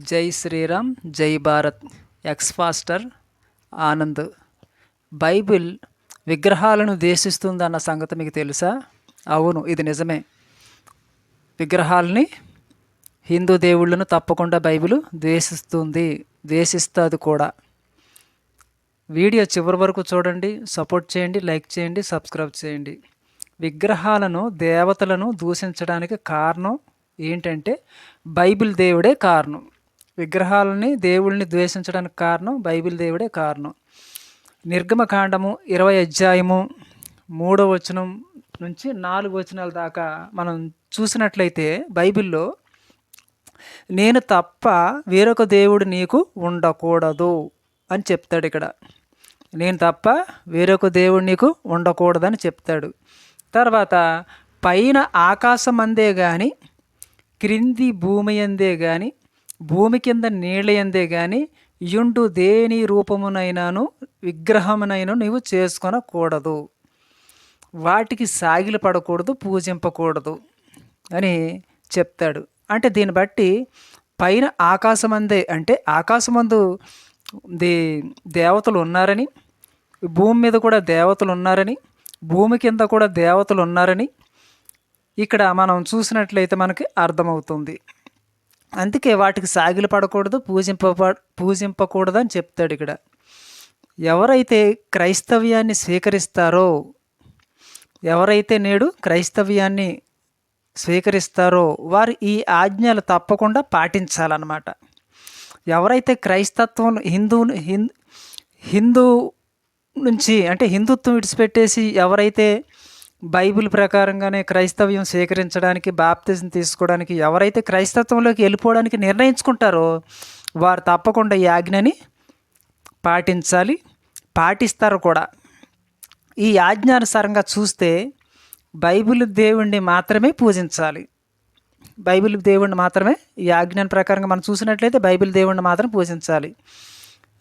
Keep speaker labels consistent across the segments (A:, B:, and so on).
A: Jai Shri Ram Jai Bharat ex pastor Anand. Bible విగ్రహాలను ద్వేషిస్తుందన్న సంగతి మీకు తెలుసా? అవును ఇది నిజమే. విగ్రహాలని హిందూ దేవుళ్ళను తప్పకుండా బైబిల్ ద్వేషిస్తుంది ద్వేషిస్తుంది కూడా. వీడియో చివరి వరకు చూడండి సపోర్ట్ చేయండి లైక్ చేయండి సబ్స్క్రైబ్ చేయండి. విగ్రహాలను దేవతలను దూషించడానికి కారణం ఏంటంటే బైబిల్ దేవుడే కారణం. విగ్రహాలని దేవుళ్ళని ద్వేషించడానికి కారణం బైబిల్ దేవుడే కారణం. నిర్గమకాండము ఇరవై అధ్యాయము మూడో వచనం నుంచి నాలుగు వచనాల దాకా మనం చూసినట్లయితే బైబిల్లో నేను తప్ప వేరొక దేవుడు నీకు ఉండకూడదు అని చెప్తాడు ఇక్కడ. నేను తప్ప వేరొక దేవుడు నీకు ఉండకూడదని చెప్తాడు. తర్వాత పైన ఆకాశం అందే కానీ క్రింది భూమి అందే కానీ భూమి కింద నీళ్ళ అందే కానీ యుండు దేని రూపమునైనాను విగ్రహమునైనా నీవు చేసుకొనకూడదు. వాటికి సాగిలి పడకూడదు పూజింపకూడదు అని చెప్తాడు. అంటే దీన్ని బట్టి పైన ఆకాశమందే అంటే ఆకాశమందు దే దేవతలు ఉన్నారని భూమి మీద కూడా దేవతలు ఉన్నారని భూమి కింద కూడా దేవతలు ఉన్నారని ఇక్కడ మనం చూసినట్లయితే మనకి అర్థమవుతుంది. అందుకే వాటికి సాగిలు పడకూడదు పూజింప పూజింపకూడదు అని చెప్తాడు ఇక్కడ. ఎవరైతే క్రైస్తవ్యాన్ని స్వీకరిస్తారో ఎవరైతే నేడు క్రైస్తవ్యాన్ని స్వీకరిస్తారో వారు ఈ ఆజ్ఞలు తప్పకుండా పాటించాలన్నమాట. ఎవరైతే క్రైస్తత్వం హిందూ హిందూ నుంచి అంటే హిందుత్వం విడిచిపెట్టేసి ఎవరైతే బైబిల్ ప్రకారంగానే క్రైస్తవ్యం స్వీకరించడానికి బాప్తిజం తీసుకోవడానికి ఎవరైతే క్రైస్తత్వంలోకి వెళ్ళిపోవడానికి నిర్ణయించుకుంటారో వారు తప్పకుండా ఈ ఆజ్ఞని పాటించాలి పాటిస్తారు కూడా. ఈ ఆజ్ఞానుసారంగా చూస్తే బైబిల్ దేవుణ్ణి మాత్రమే పూజించాలి. బైబిల్ దేవుణ్ణి మాత్రమే ఈ ఆజ్ఞాన ప్రకారంగా మనం చూసినట్లయితే బైబిల్ దేవుణ్ణి మాత్రం పూజించాలి.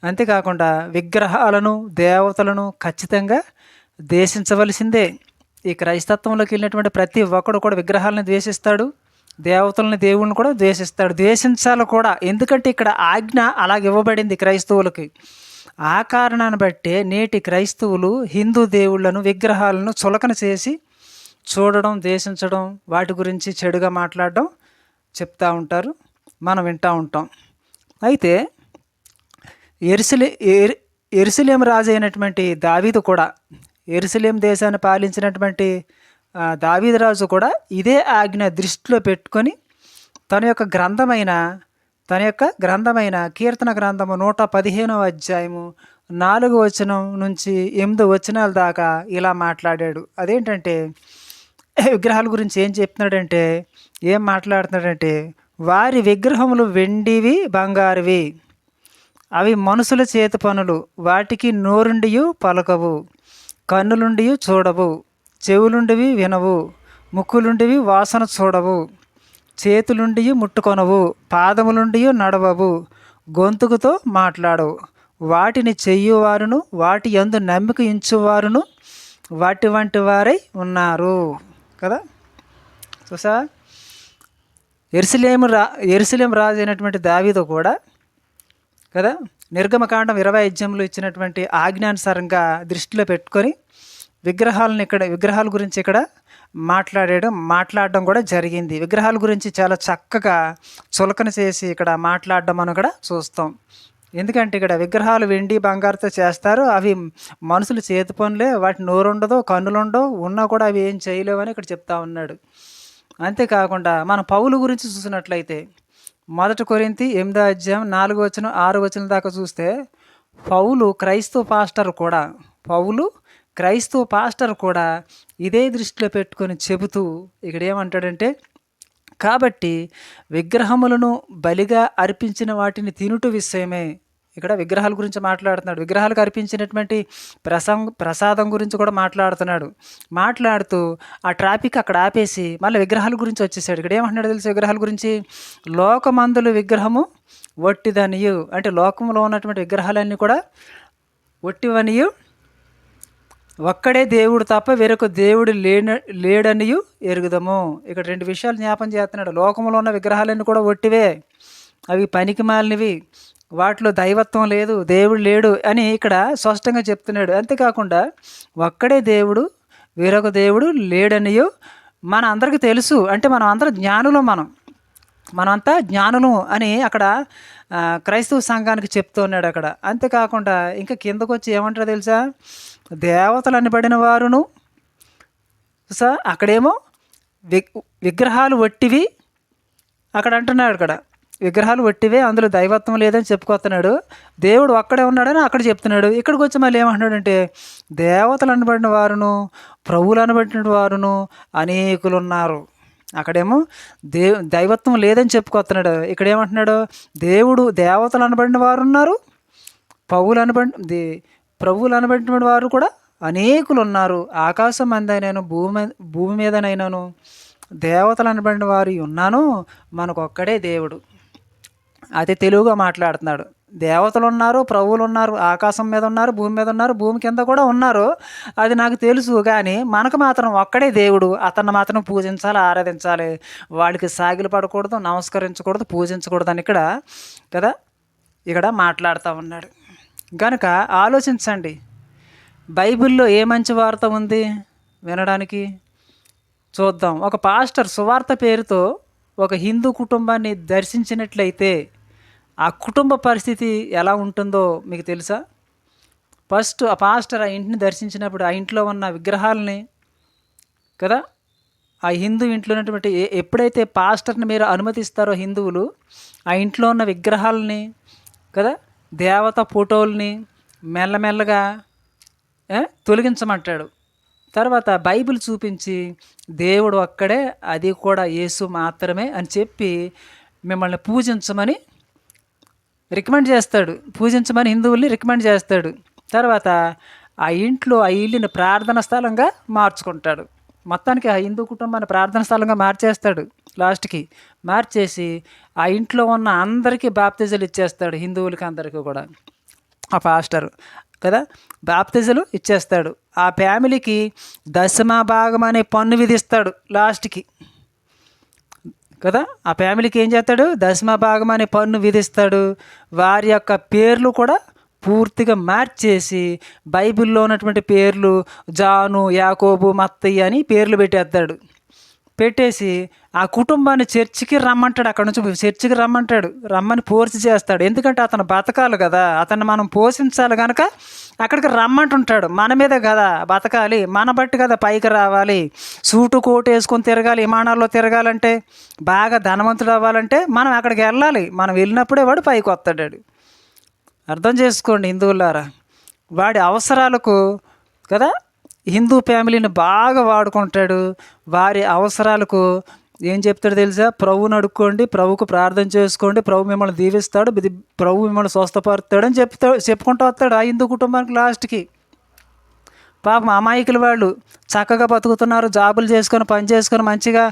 A: అంతేకాకుండా విగ్రహాలను దేవతలను ఖచ్చితంగా దేశించవలసిందే. ఈ క్రైస్తత్వంలోకి వెళ్ళినటువంటి ప్రతి ఒక్కడు కూడా విగ్రహాలను ద్వేషిస్తాడు దేవతలను దేవుణ్ణి కూడా ద్వేషిస్తాడు ద్వేషించాలి కూడా. ఎందుకంటే ఇక్కడ ఆజ్ఞ అలాగ ఇవ్వబడింది క్రైస్తవులకి. ఆ కారణాన్ని బట్టే నేటి క్రైస్తవులు హిందూ దేవుళ్ళను విగ్రహాలను చులకన చేసి చూడడం ద్వేషించడం వాటి గురించి చెడుగా మాట్లాడడం చెప్తూ ఉంటారు మనం వింటూ ఉంటాం. అయితే ఎరుసలే ఎరుసలేం రాజు అయినటువంటి దావీదు కూడా ఎరుసలేం దేశాన్ని పాలించినటువంటి దావీదరాజు కూడా ఇదే ఆజ్ఞ దృష్టిలో పెట్టుకొని తన యొక్క గ్రంథమైన తన యొక్క గ్రంథమైన కీర్తన గ్రంథము నూట పదిహేనవ అధ్యాయము నాలుగు వచనం నుంచి ఎనిమిది వచనాల దాకా ఇలా మాట్లాడాడు. అదేంటంటే విగ్రహాల గురించి ఏం చెప్తున్నాడంటే ఏం మాట్లాడుతున్నాడంటే వారి విగ్రహములు వెండివి బంగారువి. అవి మనుషుల చేతి పనులు. వాటికి నోరుండియు పలకవు. కన్నులుండి చూడవు చెవులుండివి వినవు ముక్కులుండివి వాసన చూడవు చేతులుండి ముట్టుకొనవు పాదములుండి నడవవు గొంతుకుతో మాట్లాడవు. వాటిని చెయ్యువారును వాటి ఎందు నమ్మిక ఇంచువారును వాటి వంటి వారై ఉన్నారు. కదా? చూసా ఎరుసలేము రా ఎరుసలేం రాజు అయినటువంటి దావీతో కూడా కదా? నిర్గమకాండం ఇరవై అధ్యాయంలో ఇచ్చినటువంటి ఆజ్ఞానుసారంగా దృష్టిలో పెట్టుకొని విగ్రహాలను ఇక్కడ విగ్రహాల గురించి ఇక్కడ మాట్లాడడం మాట్లాడడం కూడా జరిగింది. విగ్రహాల గురించి చాలా చక్కగా చులకన చేసి ఇక్కడ మాట్లాడడం మనం కూడా చూస్తాం. ఎందుకంటే ఇక్కడ విగ్రహాలు వెండి బంగారుతో చేస్తారు. అవి మనుషులు చేతి పనులే. వాటి నోరుండదో కన్నులుండవు ఉన్నా కూడా అవి ఏం చేయలేవని ఇక్కడ చెప్తా ఉన్నాడు. అంతేకాకుండా మన పౌలు గురించి చూసినట్లయితే మొదటి కొరింతి ఎనిమిదో అధ్యాయం నాలుగు వచ్చిన ఆరు వచ్చిన దాకా చూస్తే పౌలు క్రైస్తవ పాస్టర్ కూడా పౌలు క్రైస్తవ పాస్టర్ కూడా ఇదే దృష్టిలో పెట్టుకొని చెబుతూ ఇక్కడ ఏమంటాడంటే కాబట్టి విగ్రహములను బలిగా అర్పించిన వాటిని తినుట విషయమే ఇక్కడ విగ్రహాల గురించి మాట్లాడుతున్నాడు. విగ్రహాలకు అర్పించినటువంటి ప్రసం ప్రసాదం గురించి కూడా మాట్లాడుతున్నాడు. మాట్లాడుతూ ఆ ట్రాఫిక్ అక్కడ ఆపేసి మళ్ళీ విగ్రహాల గురించి వచ్చేసాడు. ఇక్కడ ఏమంటున్నాడు తెలుసు విగ్రహాల గురించి? లోకమందులు విగ్రహము వట్టిదనియు అంటే లోకంలో ఉన్నటువంటి విగ్రహాలన్నీ కూడా ఒట్టివనియు. ఒక్కడే దేవుడు తప్ప వేరొక దేవుడు లేన లేడనియు ఎరుగుదము. ఇక్కడ రెండు విషయాలు జ్ఞాపం చేస్తున్నాడు. లోకంలో ఉన్న విగ్రహాలన్నీ కూడా ఒట్టివే. అవి పనికి మాలినవి. వాటిలో దైవత్వం లేదు దేవుడు లేడు అని ఇక్కడ స్పష్టంగా చెప్తున్నాడు. అంతేకాకుండా ఒక్కడే దేవుడు వేరొక దేవుడు లేడనియో మన అందరికీ తెలుసు. అంటే మనం అందరం జ్ఞానులు మనం. మనమంతా జ్ఞానులు అని అక్కడ క్రైస్తవ సంఘానికి చెప్తూ ఉన్నాడు అక్కడ. అంతేకాకుండా ఇంకా కిందకు వచ్చి ఏమంటారో తెలుసా? దేవతలు అనబడిన వారును సార్ అక్కడేమో వి విగ్రహాలు వట్టివి. అక్కడ అంటున్నాడు అక్కడ. విగ్రహాలు వట్టివే అందులో దైవత్వం లేదని చెప్పుకొస్తున్నాడు దేవుడు అక్కడే ఉన్నాడని అక్కడ చెప్తున్నాడు. ఇక్కడికి వచ్చి మళ్ళీ ఏమంటున్నాడంటే దేవతలు అనబడిన వారును ప్రభువులు అనబడిన వారును అనేకులు ఉన్నారు అక్కడేమో దే దైవత్వం లేదని చెప్పుకొస్తున్నాడు ఇక్కడ ఏమంటున్నాడు దేవుడు దేవతలు అనబడిన వారు ఉన్నారు పౌలు అనబడి దే ప్రభువులు అనబడిన వారు కూడా అనేకులు ఉన్నారు ఆకాశం అందైనాను భూమి భూమి మీదనైనాను దేవతలు అనబడిన వారు ఉన్నాను మనకు ఒక్కడే దేవుడు. అతి తెలుగుగా మాట్లాడుతున్నాడు. దేవతలు ఉన్నారు ప్రభువులు ఉన్నారు ఆకాశం మీద ఉన్నారు భూమి మీద ఉన్నారు భూమి కింద కూడా ఉన్నారు. అది నాకు తెలుసు కానీ మనకు మాత్రం ఒక్కడే దేవుడు. అతన్ని మాత్రం పూజించాలి ఆరాధించాలి. వాడికి సాగిలు పడకూడదు నమస్కరించకూడదు పూజించకూడదు అని ఇక్కడ కదా ఇక్కడ మాట్లాడుతూ ఉన్నాడు. కనుక ఆలోచించండి. బైబిల్లో ఏ మంచి వార్త ఉంది వినడానికి? చూద్దాం. ఒక పాస్టర్ సువార్త పేరుతో ఒక హిందూ కుటుంబాన్ని దర్శించినట్లయితే ఆ కుటుంబ పరిస్థితి ఎలా ఉంటుందో మీకు తెలుసా? ఫస్ట్ ఆ పాస్టర్ ఆ ఇంటిని దర్శించినప్పుడు ఆ ఇంట్లో ఉన్న విగ్రహాలని కదా ఆ హిందూ ఇంట్లో ఉన్నటువంటి ఎప్పుడైతే పాస్టర్ని మీరు అనుమతిస్తారో హిందువులు ఆ ఇంట్లో ఉన్న విగ్రహాలని కదా దేవత ఫోటోల్ని మెల్లమెల్లగా తొలగించమంటాడు. తర్వాత బైబిల్ చూపించి దేవుడు అక్కడే అది కూడా యేసు మాత్రమే అని చెప్పి మిమ్మల్ని పూజించమని రికమెండ్ చేస్తాడు. పూజించమని హిందువుల్ని రికమెండ్ చేస్తాడు. తర్వాత ఆ ఇంట్లో ఆ ఇల్లుని ప్రార్థన స్థలంగా మార్చుకుంటాడు. మొత్తానికి ఆ హిందూ కుటుంబాన్ని ప్రార్థన స్థలంగా మార్చేస్తాడు. లాస్ట్కి మార్చేసి ఆ ఇంట్లో ఉన్న అందరికీ బాప్తిజలు ఇచ్చేస్తాడు హిందువులకి అందరికీ కూడా. ఆ పాస్టర్ కదా? బాప్తిజలు ఇచ్చేస్తాడు. ఆ ఫ్యామిలీకి దశమ భాగం అనే పన్ను విధిస్తాడు లాస్ట్కి. కదా? ఆ ఫ్యామిలీకి ఏం చేస్తాడు? దశమ భాగం అనే పన్ను విధిస్తాడు. వారి యొక్క పేర్లు కూడా పూర్తిగా మార్చేసి బైబిల్లో ఉన్నటువంటి పేర్లు జాను యాకోబు మత్తయ్య అని పేర్లు పెట్టేస్తాడు. పెట్టేసి ఆ కుటుంబాన్ని చర్చికి రమ్మంటాడు. అక్కడ నుంచి చర్చికి రమ్మంటాడు. రమ్మని ఫోర్స్ చేస్తాడు. ఎందుకంటే అతను బతకాలి కదా. అతన్ని మనం పోషించాలి కనుక అక్కడికి రమ్మంటుంటాడు. మన మీదే కదా బతకాలి. మన బట్టి కదా పైకి రావాలి. సూటు కోటు వేసుకొని తిరగాలి విమానాల్లో తిరగాలంటే బాగా ధనవంతుడు అవ్వాలంటే మనం అక్కడికి వెళ్ళాలి. మనం వెళ్ళినప్పుడే వాడు పైకి వస్తాడు అర్థం చేసుకోండి హిందువులారా. వాడి అవసరాలకు కదా హిందూ ఫ్యామిలీని బాగా వాడుకుంటాడు. వారి అవసరాలకు ఏం చెప్తాడు తెలుసా? ప్రభువుని అడుక్కోండి ప్రభుకు ప్రార్థన చేసుకోండి ప్రభు మిమ్మల్ని దీవిస్తాడు ప్రభు మిమ్మల్ని స్వస్థపరుస్తాడు అని చెప్తాడు చెప్పుకుంటూ వస్తాడు ఆ హిందూ కుటుంబానికి లాస్ట్కి. పాపం అమాయకుల వాళ్ళు చక్కగా బతుకుతున్నారు జాబులు చేసుకొని పని చేసుకొని మంచిగా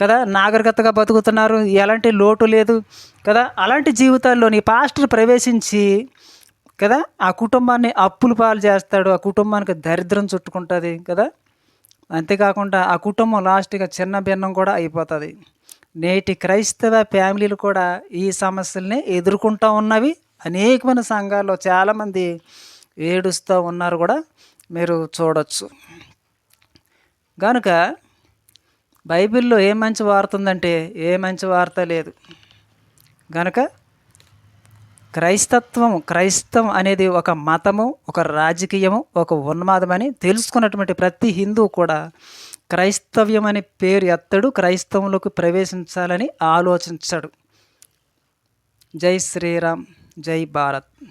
A: కదా నాగరికతగా బతుకుతున్నారు. ఎలాంటి లోటు లేదు కదా. అలాంటి జీవితాల్లో నీ పాస్టర్ ప్రవేశించి కదా? ఆ కుటుంబాన్ని అప్పులు పాలు చేస్తాడు ఆ కుటుంబానికి దరిద్రం చుట్టుకుంటుంది కదా? అంతేకాకుండా ఆ కుటుంబం లాస్ట్గా చిన్న భిన్నం కూడా అయిపోతుంది. నేటి క్రైస్తవ ఫ్యామిలీలు కూడా ఈ సమస్యల్ని ఎదుర్కొంటూ ఉన్నవి అనేకమైన సంఘాల్లో చాలామంది ఏడుస్తూ ఉన్నారు కూడా మీరు చూడొచ్చు. కనుక బైబిల్లో ఏ మంచి వార్త ఉందంటే ఏ మంచి వార్త లేదు. కనుక క్రైస్తత్వం క్రైస్తవం అనేది ఒక మతము ఒక రాజకీయము ఒక ఉన్మాదమని తెలుసుకున్నటువంటి ప్రతి హిందూ కూడా క్రైస్తవ్యం అనే పేరు ఎత్తడు క్రైస్తవంలోకి ప్రవేశించాలని ఆలోచించడు. జై శ్రీరామ్ జై భారత్.